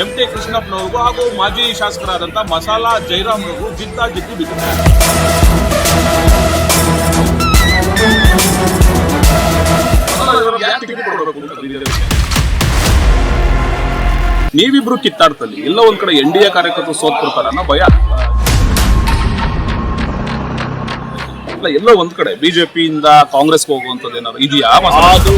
M T ಕೃಷ್ಣಪ್ಪನವ್ರಿಗೂ ಹಾಗೂ ಮಾಜಿ ಶಾಸಕರಾದಂಥ ಮಸಾಲಾ ಜೈರಾಮ್ರಿಗೂ ಜಿದ್ದ ಜಿದ್ದು ಬಿಟ್ಟಿದ್ದಾರೆ ನೀವಿಬ್ರು ಕಿತ್ತಾಡ್ತಲ್ಲಿ, ಎಲ್ಲ ಒಂದ್ ಕಡೆ ಎನ್ ಡಿ ಎ ಕಾರ್ಯಕರ್ತರು ಸೋತ್ಕೊಡ್ತಾರ ಅನ್ನೋ ಭಯ. ಇಲ್ಲ, ಎಲ್ಲೋ ಒಂದ್ ಕಡೆ ಬಿಜೆಪಿಯಿಂದ ಕಾಂಗ್ರೆಸ್ಗೆ ಹೋಗುವಂತದ್ದು ಏನಾದ್ರು ಇದೆಯಾ ಅದು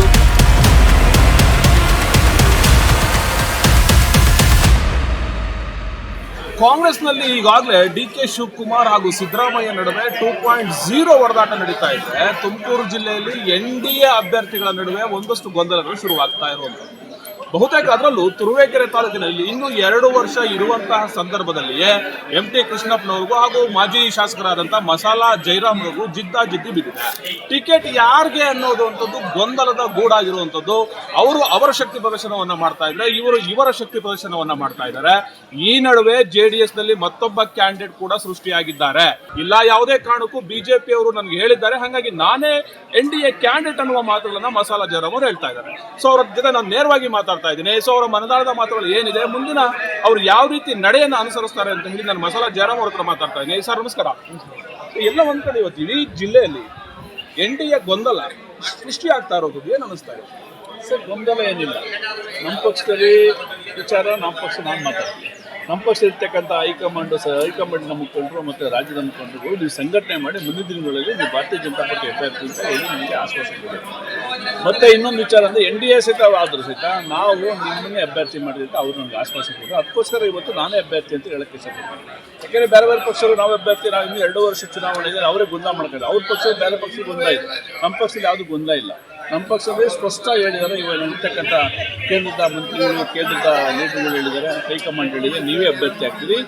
ಕಾಂಗ್ರೆಸ್ನಲ್ಲಿ ಈಗಾಗಲೇ ಡಿ ಕೆ ಶಿವಕುಮಾರ್ ಹಾಗೂ ಸಿದ್ದರಾಮಯ್ಯ ನಡುವೆ ಟೂ ಪಾಯಿಂಟ್ ಜೀರೋ ಹೊಡೆದಾಟ ನಡೀತಾ ಇದೆ. ತುಮಕೂರು ಜಿಲ್ಲೆಯಲ್ಲಿ ಎನ್ ಡಿ ಎ ಅಭ್ಯರ್ಥಿಗಳ ನಡುವೆ ಒಂದಷ್ಟು ಗೊಂದಲಗಳು ಶುರುವಾಗ್ತಾ ಇರುವಂಥದ್ದು ಬಹುತೇಕ ಅದರಲ್ಲೂ ತುರುವೇಕೆರೆ ತಾಲೂಕಿನಲ್ಲಿ ಇನ್ನು ಎರಡು ವರ್ಷ ಇರುವಂತಹ ಸಂದರ್ಭದಲ್ಲಿಯೇ ಎಂ ಟಿ ಕೃಷ್ಣಪ್ಪನವ್ರಿಗೂ ಹಾಗೂ ಮಾಜಿ ಶಾಸಕರಾದಂತಹ ಮಸಾಲಾ ಜೈರಾಮ್ರಿಗೂ ಜಿದ್ದ ಜಿದ್ದಿ ಬಿದ್ದಿದೆ ಟಿಕೆಟ್ ಯಾರಿಗೆ ಅನ್ನೋದು ಅಂತದ್ದು ಗೊಂದಲದ ಗೂಡಾಗಿರುವಂಥದ್ದು. ಅವರು ಅವರ ಶಕ್ತಿ ಪ್ರದರ್ಶನವನ್ನ ಮಾಡ್ತಾ ಇದ್ರೆ ಇವರು ಇವರ ಶಕ್ತಿ ಪ್ರದರ್ಶನವನ್ನ ಮಾಡ್ತಾ ಇದ್ದಾರೆ. ಈ ನಡುವೆ ಜೆ ನಲ್ಲಿ ಮತ್ತೊಬ್ಬ ಕ್ಯಾಂಡಿಡೇಟ್ ಕೂಡ ಸೃಷ್ಟಿಯಾಗಿದ್ದಾರೆ. ಇಲ್ಲ, ಯಾವುದೇ ಕಾರಣಕ್ಕೂ ಬಿಜೆಪಿ ಅವರು ನನಗೆ ಹೇಳಿದ್ದಾರೆ. ಹಾಗಾಗಿ ನಾನೇ ಎನ್ ಡಿ ಎ ಕ್ಯಾಂಡಿಡೇಟ್ ಅನ್ನುವ ಮಾತುಗಳನ್ನ ಮಸಾಲಾ ಜಯರಾಮ್ ಅವರು ಹೇಳ್ತಾ ಇದ್ದಾರೆ. ಸೊ, ಅವರ ಜೊತೆ ನಾನು ನೇರವಾಗಿ ಮಾತಾಡ್ತಾ ಇದ್ದೀನಿ. ಸೊ ಅವರ ಮನದಾಳದ ಮಾತುಗಳು ಏನಿದೆ? ಮುಂದಿನ ಅವ್ರು ಯಾವ ರೀತಿ ನಡೆಯನ್ನು ಅನುಸರಿಸ್ತಾರೆ ಅಂತ ಹೇಳಿ ನಾನು ಮಸಾಲಾ ಜಯರಾಮ್ ಅವ್ರ ಹತ್ರ ಮಾತಾಡ್ತಾ ಇದ್ದೀನಿ. ಸರ್, ನಮಸ್ಕಾರ. ಎಲ್ಲ ಒಂದ್ ಕಡೆ ಇವತ್ತು ಇಡೀ ಜಿಲ್ಲೆಯಲ್ಲಿ ಎನ್ ಡಿ ಎ ಗೊಂದಲ ಸೃಷ್ಟಿ ಆಗ್ತಾ ಇರೋದು ಏನು ಅನಿಸ್ತಾ ಇದೆ? ಸರ್, ಗೊಂದಲ ಏನಿಲ್ಲ. ನಮ್ಮ ಪಕ್ಷದಲ್ಲಿ ವಿಚಾರ, ನಮ್ಮ ಪಕ್ಷ ನಾನು ಮಾತಾಡ್ತೀನಿ. ನಮ್ಮ ಪಕ್ಷ ಇರ್ತಕ್ಕಂಥ ಹೈಕಮಾಂಡ್ ಸಹ, ಹೈಕಮಾಂಡ್ ನಮ್ಮ ಮುಖಂಡರು ಮತ್ತು ರಾಜ್ಯದ ಮುಖಂಡರು ನೀವು ಸಂಘಟನೆ ಮಾಡಿ ಮುಂದಿನ ದಿನಗಳಲ್ಲಿ ನೀವು ಭಾರತೀಯ ಜನತಾ ಪಾರ್ಟಿ ಅಭ್ಯರ್ಥಿ ಅಂತ ಹೇಳಿ ನಿಮಗೆ ಆಶ್ವಾಸನೆ ಕೊಡಿ ಮತ್ತು ಇನ್ನೊಂದು ವಿಚಾರ ಅಂದರೆ ಎನ್ ಡಿ ಎ ಸಹಿತ ಆದರೂ ಸಹಿತ ನಾವು ನಿಮ್ಮನ್ನೇ ಅಭ್ಯರ್ಥಿ ಮಾಡಿದ್ರೆ ಅವರು ಅವ್ರು ಆಶ್ವಾಸ ಅದಕ್ಕೋಸ್ಕರ ಇವತ್ತು ನಾನೇ ಅಭ್ಯರ್ಥಿ ಅಂತ ಹೇಳಕ್ಕೆ ಇಷ್ಟಪಡ್ತೀನಿ ಯಾಕೆಂದರೆ ಬೇರೆ ಬೇರೆ ಪಕ್ಷಗಳು ನಾವು ಅಭ್ಯರ್ಥಿ, ನಾವು ಇನ್ನೂ ಎರಡು ವರ್ಷ ಚುನಾವಣೆ ಇದೆ ಅವರೇ ಗೊಂದಲ ಮಾಡ್ಕೊಂಡು ಅವ್ರ ಪಕ್ಷ, ಬೇರೆ ಪಕ್ಷ ಗೊಂದಲ ಇದೆ ನಮ್ಮ ಪಕ್ಷದಲ್ಲಿ ಯಾವುದು ಗೊಂದಲ ಇಲ್ಲ. ನಮ್ಮ ಪಕ್ಷದಲ್ಲಿ ಸ್ಪಷ್ಟ ಹೇಳಿದ್ದಾರೆ. ಇವಾಗ ನಡೀತಕ್ಕಂಥ ಕೇಂದ್ರದ ಮಂತ್ರಿಗಳು, ಕೇಂದ್ರದ ಲೀಡರ್ಗಳು ಹೇಳಿದ್ದಾರೆ. ಹೈಕಮಾಂಡ್ ಹೇಳಿದೆ, ನೀವೇ ಅಭ್ಯರ್ಥಿ ಆಗ್ತೀರಿ.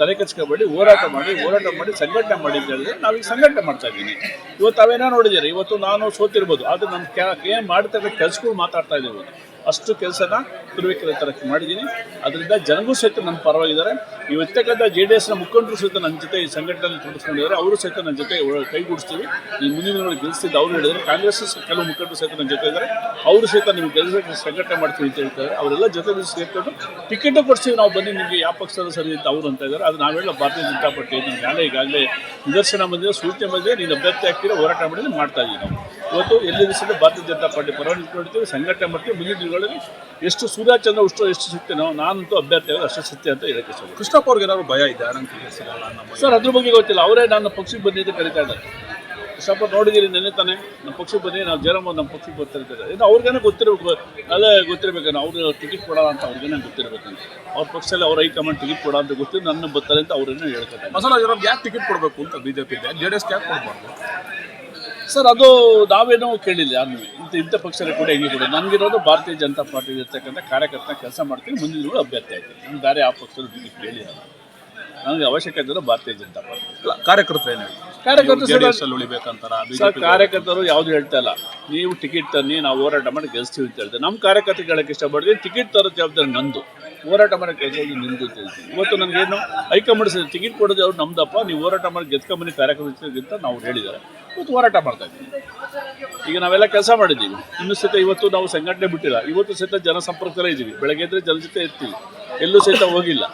ತಲೆ ಕಚ್ಕೋಬೇಡಿ ಹೋರಾಟ ಮಾಡಿ ಹೋರಾಟ ಮಾಡಿ ಸಂಘಟನೆ ಮಾಡಿ ಅಂತ ಹೇಳಿದ್ರೆ ನಾವೀಗ ಸಂಘಟನೆ ಮಾಡ್ತಾ ಇದ್ದೀನಿ. ಇವತ್ತು ಅವೇನೋ ನೋಡಿದ್ದೀರಿ, ಇವತ್ತು ನಾನು ಸೋತಿರ್ಬೋದು. ಆದರೆ ನಮ್ಮ ಕ್ಯಾ ಏನು ಮಾಡ್ತಕ್ಕಂಥ ಕೆಲಸಗಳು ಮಾತಾಡ್ತಾ ಇದ್ದೀವಿ. ಅಷ್ಟು ಕೆಲಸನ ತುರುವೇಕೆರೆ ತರಕ್ಕೆ ಮಾಡಿದ್ದೀನಿ. ಅದರಿಂದ ಜನಗೂ ಸಹಿತ ನನ್ನ ಪರವಾಗಿದ್ದಾರೆ. ಇವತ್ತಕ್ಕಂಥ ಜೆ ಡಿ ಎಸ್ನ ಮುಖಂಡರು ಸಹಿತ ನನ್ನ ಜೊತೆ ಈ ಸಂಘಟನೆಯಲ್ಲಿ ತೊಡಗಿಸ್ಕೊಂಡಿದ್ದಾರೆ. ಅವರು ಸಹಿತ ನನ್ನ ಜೊತೆ ಕೈಗೂಡಿಸ್ತೀವಿ. ಈ ಮುಂದಿನ ದಿನಗಳು ಗೆಲ್ಲಿಸ್ತಿದ್ದು ಅವರು ಹೇಳಿದರೆ ಕಾಂಗ್ರೆಸ್ ಕೆಲವು ಮುಖಂಡರು ಸಹಿತ ನನ್ನ ಜೊತೆ ಇದ್ದಾರೆ. ಅವರು ಸಹಿತ ನೀವು ಗೆಲ್ಲಿಸಬೇಕು ಸಂಘಟನೆ ಮಾಡ್ತೀವಿ ಅಂತ ಹೇಳ್ತಾರೆ ಅವರೆಲ್ಲ ಜೊತೆ ಸೇರ್ಕೊಂಡು ಟಿಕೆಟ್ ಕೊಡ್ತೀವಿ ನಾವು ಬನ್ನಿ ನಿಮಗೆ ಯಾವ ಪಕ್ಷದ ಸರಿ ಅಂತ ಅವರು ಅಂತ ಇದ್ದಾರೆ. ಅದು ನಾವೆಲ್ಲ ಭಾರತೀಯ ಜನತಾ ಪಾರ್ಟಿ ನಮ್ಗೆ ಈಗಾಗಲೇ ನಿದರ್ಶನ ಬಂದಿದೆ. ಸೂಚನೆ ಬಂದಿದೆ. ನೀನು ಅಭ್ಯರ್ಥಿ ಆಗ್ತೀರಾ? ಹೋರಾಟ ಮಾಡಿದ್ರೆ ಮಾಡ್ತಾ ಇದ್ದೀವಿ ನಾವು. ಇವತ್ತು ಎಲ್ಲಿ ಸಹಿತ ಭಾರತೀಯ ಜನತಾ ಪಾರ್ಟಿ ಪರವಾಗಿ ಸಂಘಟನೆ ಮಾಡ್ತೀವಿ. ಮುಂದಿನ ದಿನಗಳಲ್ಲಿ ಎಷ್ಟು ಸೂರ್ಯಚಂದ್ರ ಉಷ್ಟು ಎಷ್ಟು ಸಿಗ್ತೇನೋ ನಾನಂತೂ ಅಭ್ಯರ್ಥಿ ಆಗೋದು ಅಷ್ಟು ಸತ್ಯ ಅಂತ ಹೇಳಕ್ಕೆ ಸರ್ ಕೃಷ್ಣಪ್ಪ ಅವ್ರಿಗೆ ಏನಾದ್ರು ಭಯ ಇದೆ? ಭಯ. ಸರ್ ಅದ್ರ ಬಗ್ಗೆ ಗೊತ್ತಿಲ್ಲ. ಅವರೇ ನನ್ನ ಪಕ್ಷಕ್ಕೆ ಬಂದಿದ್ದು ಕರಿತಾ ಇದ್ದಾರೆ. ಕೃಷ್ಣಪ್ಪ ನೋಡಿದ್ದೀರಿ ನೆನ್ನೆ ತಾನೆ ನಮ್ಮ ಪಕ್ಷಕ್ಕೆ ಬಂದು ನಾವು ಜಯರಾಮ ನಮ್ಮ ಪಕ್ಷಕ್ಕೆ ಬರ್ತಿರ್ತಾರೆ. ಇನ್ನು ಅವ್ರಿಗೇನೆ ಗೊತ್ತಿರಬೇಕು. ಅಲ್ಲೇ ಗೊತ್ತಿರಬೇಕೇನೋ ಅವ್ರು ಟಿಕೆಟ್ ಕೊಡೋಲ್ಲ ಅಂತ ಅವ್ರಿಗೇನೆ ಗೊತ್ತಿರಬೇಕಂತ. ಅವ್ರ ಪಕ್ಷದಲ್ಲಿ ಅವ್ರ ಹೈಕಮಾಂಡ್ ಟಿಕೆಟ್ ಕೊಡ ಅಂತ ಗೊತ್ತಿದ್ದು ನನ್ನ ಬರ್ತಾರೆ ಅಂತ ಅವ್ರೇನೋ ಹೇಳ್ತಾರೆ ಮಸಾಲ ಯಾಕೆ ಟಿಕೆಟ್ ಕೊಡಬೇಕು ಅಂತ ಬಿಜೆಪಿ ಇದೆ ಜೆ ಡಿ ಎಸ್ ಯಾಕೆ ಕೊಡಬಾರ್ದು? ಸರ್, ಅದು ನಾವೇನೋ ಕೇಳಿಲ್ಲ ಯಾರು ಇಂಥ ಇಂಥ ಪಕ್ಷದ ಕೂಡ ಹೆಂಗೆ ಕೂಡ. ನನಗಿರೋದು ಭಾರತೀಯ ಜನತಾ ಪಾರ್ಟಿ ಇರ್ತಕ್ಕಂಥ ಕಾರ್ಯಕರ್ತನ ಕೆಲಸ ಮಾಡ್ತೀನಿ, ಮುಂದಿನ ದಿನಗಳು ಅಭ್ಯರ್ಥಿ ಆಯ್ತು ನಾನು ಬೇರೆ ಆ ಪಕ್ಷದ ಕೇಳಿಲ್ಲ. ನನಗೆ ಅವಶ್ಯಕತೆ ಇರೋದು ಭಾರತೀಯ ಜನತಾ ಪಾರ್ಟಿ. ಇಲ್ಲ ಕಾರ್ಯಕರ್ತರು ಏನು ಕಾರ್ಯಕರ್ತರು ಉಳಿಬೇಕಂತಾರ ಸರ್ ಕಾರ್ಯಕರ್ತರು ಯಾವುದು ಹೇಳ್ತಾ ಇಲ್ಲ. ನೀವು ಟಿಕೆಟ್ ತನ್ನಿ ನಾವು ಹೋರಾಟ ಮಾಡಿ ಗೆಲ್ಸ್ತೀವಿ ಅಂತ ಹೇಳ್ತಾರೆ. ನಮ್ಮ ಕಾರ್ಯಕರ್ತರು ಹೇಳಕ್ಕೆ ಇಷ್ಟಪಡ್ತೀವಿ ಟಿಕೆಟ್ ತರೋ ಜವಾಬ್ದಾರಿ ನಂದು. ಹೋರಾಟ ಮಾಡಿ ಗೆಲ್ಸೋದು ನಿಂದು ಅಂತ ಹೇಳ್ತೀನಿ ಇವತ್ತು ನನಗೇನು ಹೈಕಮಾಂಡ್ ಸರ್ ಟಿಕೆಟ್ ಕೊಡೋದು ಅವ್ರು ನಮ್ದಪ್ಪ ನೀವು ಹೋರಾಟ ಮಾಡಿ ಗೆದ್ಕೊಂಬನ್ನಿ ಕಾರ್ಯಕರ್ತರಿಗಿಂತ ನಾವು ಹೇಳಿದ್ದಾರೆ. ಇವತ್ತು ಹೋರಾಟ ಮಾಡ್ತಾ ಇದ್ದೀವಿ. ಈಗ ನಾವೆಲ್ಲ ಕೆಲಸ ಮಾಡಿದ್ದೀವಿ. ಇನ್ನು ಸಹಿತ ಇವತ್ತು ನಾವು ಸಂಘಟನೆ ಬಿಟ್ಟಿಲ್ಲ. ಇವತ್ತು ಸಹಿತ ಜನಸಂಪರ್ಕದಲ್ಲೇ ಇದ್ದೀವಿ. ಬೆಳಗ್ಗೆ ಎದ್ರೆ ಜನ ಜೊತೆ ಇರ್ತೀವಿ. ಎಲ್ಲೂ ಸಹಿತ ಹೋಗಿಲ್ಲ.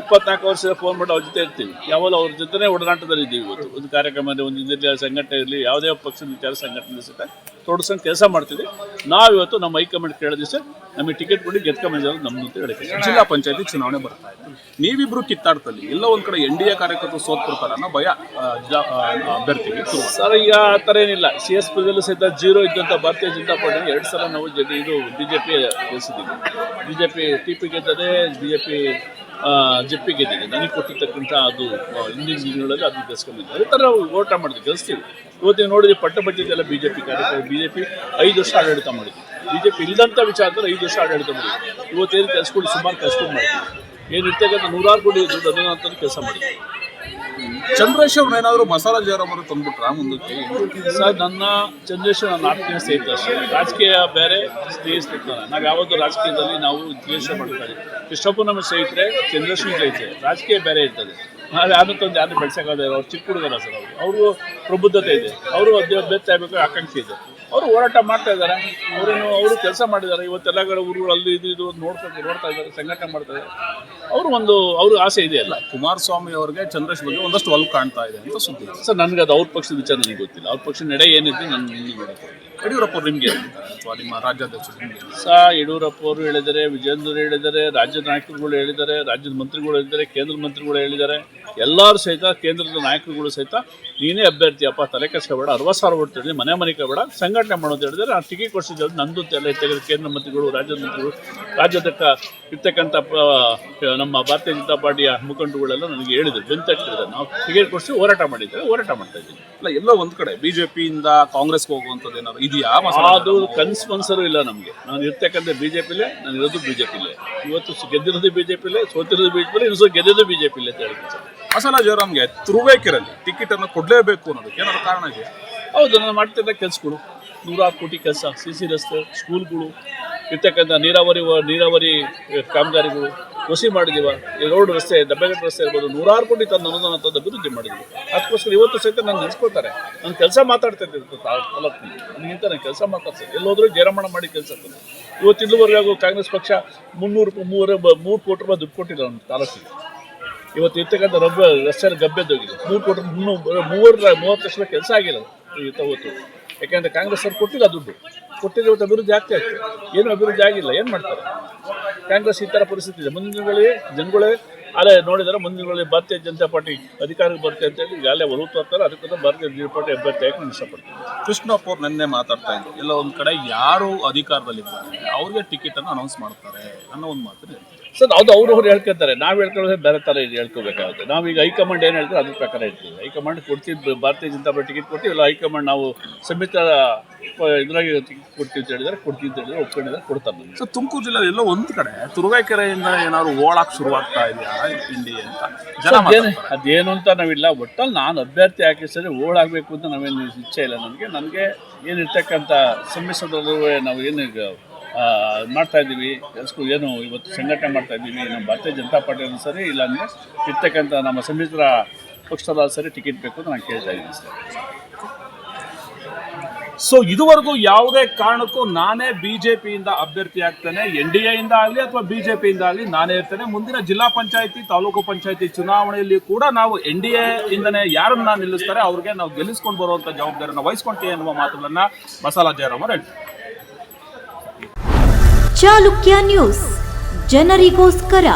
ಇಪ್ಪತ್ನಾಲ್ಕು ವರ್ಷ ಫೋನ್ ಮಾಡಿ ಅವ್ರ ಜೊತೆ ಇರ್ತೀವಿ. ಯಾವಾಗ ಅವ್ರ ಜೊತೆನೇ ಒಡನಾಟದಲ್ಲಿ ಇದ್ದೀವಿ ಇವತ್ತು. ಒಂದು ಕಾರ್ಯಕ್ರಮದಲ್ಲಿ ಒಂದು ಇದರಲ್ಲಿ ಸಂಘಟನೆ ಇರಲಿ ಯಾವುದೇ ಪಕ್ಷದ ವಿಚಾರ ಸಂಘಟನೆ ಸಹಿತ ತೊಡಸ್ಕೊಂಡು ಕೆಲಸ ಮಾಡ್ತಿದ್ವಿ. ನಾವು ಇವತ್ತು ನಮ್ಮ ಹೈಕಮಾಂಡ್ ಕೇಳಿದ್ವಿ ಸರ್ ನಮಗೆ ಟಿಕೆಟ್ ಕೊಡಿ ಗೆದ್ಕೊಂಬಂದಿರೋದು ನಮ್ಮದು ಅಂತ ಜೊತೆ ಇಷ್ಟ. ಜಿಲ್ಲಾ ಪಂಚಾಯತಿ ಚುನಾವಣೆ ಬರ್ತಾ ಇದೆ. ನೀವಿಬ್ರು ಕಿತ್ತಾಡ್ತಲ್ಲಿ ಎಲ್ಲ ಒಂದು ಕಡೆ ಎನ್ ಡಿ ಎ ಕಾರ್ಯಕರ್ತರು ಸೋತ್ ಅನ್ನೋ ಭಯ ಅಭ್ಯರ್ಥಿಗೆ ಸರ್ ಈಗ ಆ ಥರ ಏನಿಲ್ಲ. ಸಿ ಎಸ್ ಪಿದಲ್ಲೂ ಸಹಿತ ಜೀರೋ ಇದ್ದಂಥ ಭಾರತೀಯ ಜನತಾ ಪಾರ್ಟಿ ಎರಡು ಸಲ ನಾವು ಜೊತೆ ಇದು B J P ಗೆಲ್ಸಿದ್ದೀವಿ. B J P T P ಗೆದ್ದದೆ B J P J P ಗೆದ್ದಿದೆ ನನಗೆ ಕೊಟ್ಟಿರ್ತಕ್ಕಂಥ ಅದು ಹಿಂದಿನ ದಿನಗಳಲ್ಲಿ ಅದು ಗೆಲ್ಸ್ಕೊಂಡಿದ್ದೆ ಅದೇ ಥರ ಹೋರಾಟ ಮಾಡಿದ್ವಿ, ಗೆಲ್ಸ್ತೀವಿ. ಇವತ್ತು ನೋಡಿದ್ರೆ ಪಟ್ಟ ಬಟ್ಟಿದ್ದೆಲ್ಲ ಬಿ ಜೆ ಪಿ ಕಾರ್ಯಕ್ರಮ ಬಿ ಜೆ ಪಿ ಐದು ವರ್ಷ ಆಡಳಿತ ಮಾಡಿದ್ವಿ. ಬಿ ಜೆ ಪಿ ಇಲ್ಲದಂಥ ವಿಚಾರದಲ್ಲಿ ಐದು ವರ್ಷ ಆಡಳಿತ ಮಾಡಿದ್ವಿ. ಇವತ್ತೇನು ಕೆಲಸಗಳು ಸುಮಾರು ಕೆಲಸಗಳು ಮಾಡಿದ್ವಿ. ಏನಿರ್ತಕ್ಕಂಥ ನೂರಾರು ಕೋಟಿ ದುಡ್ಡು ಅದನ್ನ ಕೆಲಸ ಮಾಡಿದ್ವಿ. ಚಂದ್ರಶೇಖರ್ ಏನಾದ್ರು ಅವರು ತಂದ್ಬಿಟ್ರ ಮುಂದಕ್ಕೆ? ಸರ್, ನನ್ನ ಚಂದ್ರೇಶ್ವರ ನನ್ನ ಆತ್ಮೀಯ ಸ್ನೇಹಿತ ರಾಜಕೀಯ ಬೇರೆ ಸ್ನೇಹಿತ ನಾವು ಯಾವತ್ತೂ ರಾಜಕೀಯದಲ್ಲಿ ನಾವು ದ್ವೇಷ ಮಾಡ್ತಾರೆ ಕೃಷ್ಣಪ್ಪ ನಮ್ಮ ಸ್ನೇಹಿತರೆ ಚಂದ್ರೇಶ್ವರ ಸ್ನೇಹಿತರೆ, ರಾಜಕೀಯ ಬೇರೆ ಇರ್ತದೆ. ನಾವು ಅದಕ್ಕೊಂದು ಯಾರು ಯಾರನ್ನೂ ಬೆಳೆಸೋಕ್ಕಾಗಲ್ಲ ಅವ್ರು ಚಿಕ್ಕ ಹುಡುಗರ ಸರ್ ಅವರು. ಅವರು ಪ್ರಬುದ್ಧತೆ ಇದೆ. ಅವರು ಅಭ್ಯರ್ಥಿ ಆಗಬೇಕು ಆಕಾಂಕ್ಷೆ ಇದೆ. ಅವರು ಹೋರಾಟ ಮಾಡ್ತಾ ಇದ್ದಾರೆ. ಅವರನ್ನು ಅವರು ಕೆಲಸ ಮಾಡಿದ್ದಾರೆ. ಇವತ್ತೆಲ್ಲ ಕಡೆ ಊರುಗಳು ಅಲ್ಲಿ ಇದು ಇದು ನೋಡ್ಕೊಂಡು ನೋಡ್ತಾ ಇದ್ದಾರೆ ಸಂಘಟನೆ ಮಾಡ್ತಾ ಇದ್ದಾರೆ. ಅವರು ಒಂದು ಅವ್ರ ಆಸೆ ಇದೆ ಅಲ್ಲ ಕುಮಾರಸ್ವಾಮಿ ಅವ್ರಿಗೆ ಚಂದ್ರೇಶ್ ಬಗ್ಗೆ ಒಂದಷ್ಟು ಒಲವು ಕಾಣ್ತಾ ಇದೆ ಅಂತ ಸುದ್ದಿ. ಸರ್ ನನಗೆ ಅದು ಅವ್ರ ಪಕ್ಷದ ವಿಚಾರ ನನಗೆ ಗೊತ್ತಿಲ್ಲ. ಅವ್ರ ಪಕ್ಷದ ನಡೆ ಏನಿದೆ ನನ್ನ ನಿಮಗೆ ಯಡಿಯೂರಪ್ಪ ಅವ್ರು ನಿಮಗೆ ಅಥವಾ ನಿಮ್ಮ ರಾಜ್ಯಾಧ್ಯಕ್ಷರು ನಿಮ್ಗೆ ಸಹ ಯಡಿಯೂರಪ್ಪ ಅವರು ಹೇಳಿದ್ದಾರೆ ವಿಜೇಂದ್ರ ಹೇಳಿದ್ದಾರೆ ರಾಜ್ಯ ನಾಯಕರುಗಳು ಹೇಳಿದ್ದಾರೆ ರಾಜ್ಯದ ಮಂತ್ರಿಗಳು ಹೇಳಿದ್ದಾರೆ ಕೇಂದ್ರ ಮಂತ್ರಿಗಳು ಹೇಳಿದ್ದಾರೆ. ಎಲ್ಲರೂ ಸಹಿತ ಕೇಂದ್ರದ ನಾಯಕರುಗಳು ಸಹಿತ ನೀನೇ ಅಭ್ಯರ್ಥಿಯಪ್ಪ ತಲೆ ಕಸ್ಕೋಬೇಡ ಅರವತ್ತು ಸಾವಿರ ಓಟ್ ಮನೆ ಮನೆ ಕಬೇಡ ಸಂಘಟನೆ ಮಾಡೋದು ಹೇಳಿದರೆ ಆ ಟಿಕೆಟ್ ಕೊಡಿಸಿದ್ರೆ ನಂದು ಎಲ್ಲ ತೆಗೆದು ಕೇಂದ್ರ ಮಂತ್ರಿಗಳು ರಾಜ್ಯದ ಮಂತ್ರಿಗಳು ರಾಜ್ಯದ ಕ- ಇರ್ತಕ್ಕಂಥ ನಮ್ಮ ಭಾರತೀಯ ಜನತಾ ಪಾರ್ಟಿಯ ಮುಖಂಡರುಗಳೆಲ್ಲ ನನಗೆ ಹೇಳಿದ್ರು. ಬೆಂತಟ್ಟಿದ್ದಾರೆ ನಾವು ಟಿಕೆಟ್ ಕೊಡಿಸಿ ಹೋರಾಟ ಮಾಡಿದ್ದಾರೆ ಹೋರಾಟ ಮಾಡ್ತಾ ಇದ್ದೀವಿ. ಅಲ್ಲ ಎಲ್ಲೋ ಒಂದು ಕಡೆ ಬಿಜೆಪಿಯಿಂದ ಕಾಂಗ್ರೆಸ್ಗೆ ಹೋಗುವಂಥದ್ದು ಏನಾದ್ರು ಇದೆಯಾ? ಅದು ಕನ್ಸ್ಪನ್ಸರು ಇಲ್ಲ ನಮಗೆ. ನಾನು ಇರ್ತಕ್ಕಂಥ ಬಿಜೆಪಿಲೇ ನಾನು ಇರೋದು ಬಿಜೆಪಿಲೇ. ಇವತ್ತು ಗೆದ್ದಿರೋದು ಬಿಜೆಪಿಲೇ ಸೋತಿರೋದು ಬಿಜೆಪಿಲೇ ಇನ್ನು ಗೆದ್ದಿದ್ದು ಬಿಜೆಪಿಲೇ ಅಂತ ಹೇಳಿ ಮಸಾಲ ಜಯರಾಮ್ಗೆ ತುರುವೇಕೆರಲ್ಲಿ ಟಿಕೆಟ್ ಅನ್ನು ಕೊಡಲೇಬೇಕು ಅನ್ನೋದಕ್ಕೆ ಏನಾದ್ರು ಕಾರಣ ಇದೆ ಹೌದು ನಾನು ಮಾಡ್ತಿದ್ದ ಕೆಲಸಗಳು. ನೂರಾರು ಕೋಟಿ ಕೆಲಸ ಸಿ ಸಿ ರಸ್ತೆ ಸ್ಕೂಲ್ಗಳು ಇರ್ತಕ್ಕಂಥ ನೀರಾವರಿ ನೀರಾವರಿ ಕಾಮಗಾರಿಗಳು ಕೃಷಿ ಮಾಡಿದೀವ. ಈ ರೋಡ್ ರಸ್ತೆ ದಬ್ಬೆಗಟ್ಟ ರಸ್ತೆ ಇರ್ಬೋದು, ನೂರಾರು ಕೋಟಿ ತಂದು ಅನುದಾನ ತಂದು ಅಭಿವೃದ್ಧಿ ಮಾಡಿದ್ವಿ. ಅದಕ್ಕೋಸ್ಕರ ಇವತ್ತು ಸಹಿತ ನಾನು ನೆನೆಸ್ಕೊಳ್ತಾರೆ. ನಾನು ಕೆಲಸ ಮಾತಾಡ್ತಾ ಇದ್ದೆ ತಾಲೂಕಿನಲ್ಲಿ. ನನಗಿಂತ ನಾನು ಕೆಲಸ ಮಾತಾಡ್ತೀನಿ ಎಲ್ಲೋದ್ರೂ ಜೇರಮಣ ಮಾಡಿ ಕೆಲಸ ಇವತ್ತು ಇಲ್ಲಿವರೆಗೂ ಕಾಂಗ್ರೆಸ್ ಪಕ್ಷ ಮುನ್ನೂರು ರೂಪಾಯಿ ಮೂರು ಮೂರು ಕೋಟಿ ರೂಪಾಯಿ ದುಡ್ಡು ಕೊಟ್ಟಿಲ್ಲ ನಮ್ಮ ತಾಲೂಕಿಗೆ. ಇವತ್ತು ಇರ್ತಕ್ಕಂಥ ರಬ್ಬ ರಸ್ತೆ ಗಬ್ಬೆದ್ದೋಗಿದೆ ಮೂರು ಕೋಟಿ ಮುನ್ನೂರು ಮೂವರ, ಮೂವತ್ತು ಲಕ್ಷ ಕೆಲಸ ಆಗಿಲ್ಲ ಇವತ್ತು ಯಾಕೆಂದ್ರೆ ಕಾಂಗ್ರೆಸ್ ಅವ್ರು ಕೊಟ್ಟಿಲ್ಲ ದುಡ್ಡು. ಕೊಟ್ಟಿದ್ದು ಇವತ್ತು ಅಭಿವೃದ್ಧಿ ಆಗ್ತಾ ಇತ್ತು. ಏನು ಅಭಿವೃದ್ಧಿ ಆಗಿಲ್ಲ. ಏನು ಮಾಡ್ತಾರೆ? ಕಾಂಗ್ರೆಸ್ ಈ ಥರ ಪರಿಸ್ಥಿತಿ ಇದೆ. ಮುಂದಿನ ದಿನಗಳಲ್ಲಿ ಜನಗಳೇ ಅಲ್ಲೇ ನೋಡಿದರೆ ಮುಂದಿನ ದಿನಗಳಲ್ಲಿ ಭಾರತೀಯ ಜನತಾ ಪಾರ್ಟಿ ಅಧಿಕಾರಕ್ಕೆ ಬರುತ್ತೆ ಅಂತ ಹೇಳಿ ಅಲ್ಲೇ ಒಲವು ತೋರ್ತಾರೆ ಅದಕ್ಕೋಸ್ಕರ ಭಾರತೀಯ ಜನತಾ ಪಾರ್ಟಿ ಅಭ್ಯರ್ಥಿಯಾಗಿ ನಾನು ಇಷ್ಟಪಡ್ತೀನಿ ಕೃಷ್ಣಪ್ಪ ಅವ್ರು ನಿನ್ನೆ ಮಾತಾಡ್ತಾ ಇದ್ರು. ಎಲ್ಲ ಒಂದ್ ಕಡೆ ಯಾರು ಅಧಿಕಾರದಲ್ಲಿದ್ದಾರೆ, ಅವ್ರಿಗೆ ಟಿಕೆಟ್ ಅನ್ನು ಅನೌನ್ಸ್ ಮಾಡ್ತಾರೆ ಅನ್ನೋ ಒಂದು ಮಾತು ಸರ್ ಅದು ಅವರು ಅವ್ರು ಹೇಳ್ಕೊತಾರೆ ನಾವು ಹೇಳ್ಕೊಳ್ಳೋದೇ ಬೇರೆ ಥರ ಇದು ಹೇಳ್ಕೋಬೇಕಾಗುತ್ತೆ ನಾವೀಗ ಹೈಕಮಾಂಡ್ ಏನು ಹೇಳ್ತಾರೆ ಅದ್ರ ಪ್ರಕಾರ ಇರ್ತೀವಿ ಹೈಕಮಾಂಡ್ ಕೊಡ್ತೀವಿ ಭಾರತೀಯ ಜನತಾ ಪಾರ್ಟಿ ಟಿಕೆಟ್ ಕೊಡ್ತೀವಿ ಇಲ್ಲ ಹೈಕಮಾಂಡ್ ನಾವು ಸಮಿತ ಇದ್ರಾಗಿ ಕೊಡ್ತೀವಿ ಅಂತ ಹೇಳಿದ್ರೆ ಕೊಡ್ತೀವಿ ಅಂತ ಹೇಳಿದ್ರೆ ಒಪ್ಕೊಂಡಿದ್ದಾರೆ ಕೊಡ್ತಾರೆ ಸೊ ತುಮಕೂರು ಜಿಲ್ಲೆ ಎಲ್ಲೋ ಒಂದು ಕಡೆ ತುರುವೇಕೆರೆಯಿಂದ ಏನಾದ್ರು ಓಡಾಕ್ ಶುರುವಾಗ್ತಾ ಇದೆಯಾ ಇಲ್ಲಿ ಅಂತ ಜನ ಅದೇನು ಅದೇನು ಅಂತ ನಾವಿಲ್ಲ. ಒಟ್ಟಲ್ಲಿ ನಾನು ಅಭ್ಯರ್ಥಿ ಹಾಕಿ ಸರಿ ಓಡಾಗಬೇಕು ಅಂತ ನಾವೇನು ಇಚ್ಛೆ ಇಲ್ಲ ನನಗೆ ನನಗೆ ಏನಿರ್ತಕ್ಕಂಥ ಸಮ್ಮಿಶ್ರದಲ್ಲೂ ನಾವು ಏನು ಮಾಡ್ತಾ ಇದ್ದೀವಿ. ಕೆಲಸಕ್ಕೂ ಏನು ಇವತ್ತು ಸಂಘಟನೆ ಮಾಡ್ತಾ ಇದ್ದೀವಿ. ನಮ್ಮ ಭಾರತೀಯ ಜನತಾ ಪಾರ್ಟಿಯನ್ನು ಸರಿ ಇಲ್ಲ ಅಂದರೆ ಇರ್ತಕ್ಕಂಥ ನಮ್ಮ ಸಮ್ಮಿಶ್ರ ಪಕ್ಷದ ಸರಿ ಟಿಕೆಟ್ ಬೇಕು ಅಂತ ನಾನು ಕೇಳ್ತಾ ಇದ್ದೀನಿ ಸರ್. ಸೊ ಇದುವರೆಗೂ ಯಾವುದೇ ಕಾರಣಕ್ಕೂ ನಾನೇ ಬಿಜೆಪಿಯಿಂದ ಅಭ್ಯರ್ಥಿ ಆಗ್ತೇನೆ. ಎನ್ ಡಿ ಎಯಿಂದ ಆಗಲಿ ಅಥವಾ ಪಿಯಿಂದ ಆಗಲಿ ನಾನೇ ಇರ್ತೇನೆ. ಮುಂದಿನ ಜಿಲ್ಲಾ ಪಂಚಾಯತಿ, ತಾಲೂಕು ಪಂಚಾಯತಿ ಚುನಾವಣೆಯಲ್ಲಿ ಕೂಡ ನಾವು ಎನ್ ಡಿ ಎಯಿಂದನೇ ಯಾರನ್ನು ನಿಲ್ಲಿಸ್ತಾರೆ, ಅವ್ರಿಗೆ ನಾವು ಗೆಲ್ಲಿಸ್ಕೊಂಡು ಬರುವಂಥ ಜವಾಬ್ದಾರಿಯನ್ನು ವಹಿಸ್ಕೊಂತೀವಿ ಎನ್ನುವ ಮಾತುಗಳನ್ನು ಮಸಾಲಾ ಜಯರಾಮ್ ಅವರು ಹೇಳ್ತಾರೆ. ಚಾಲುಕ್ಯ ನ್ಯೂಸ್ ಜನರಿಗೋಸ್ಕರ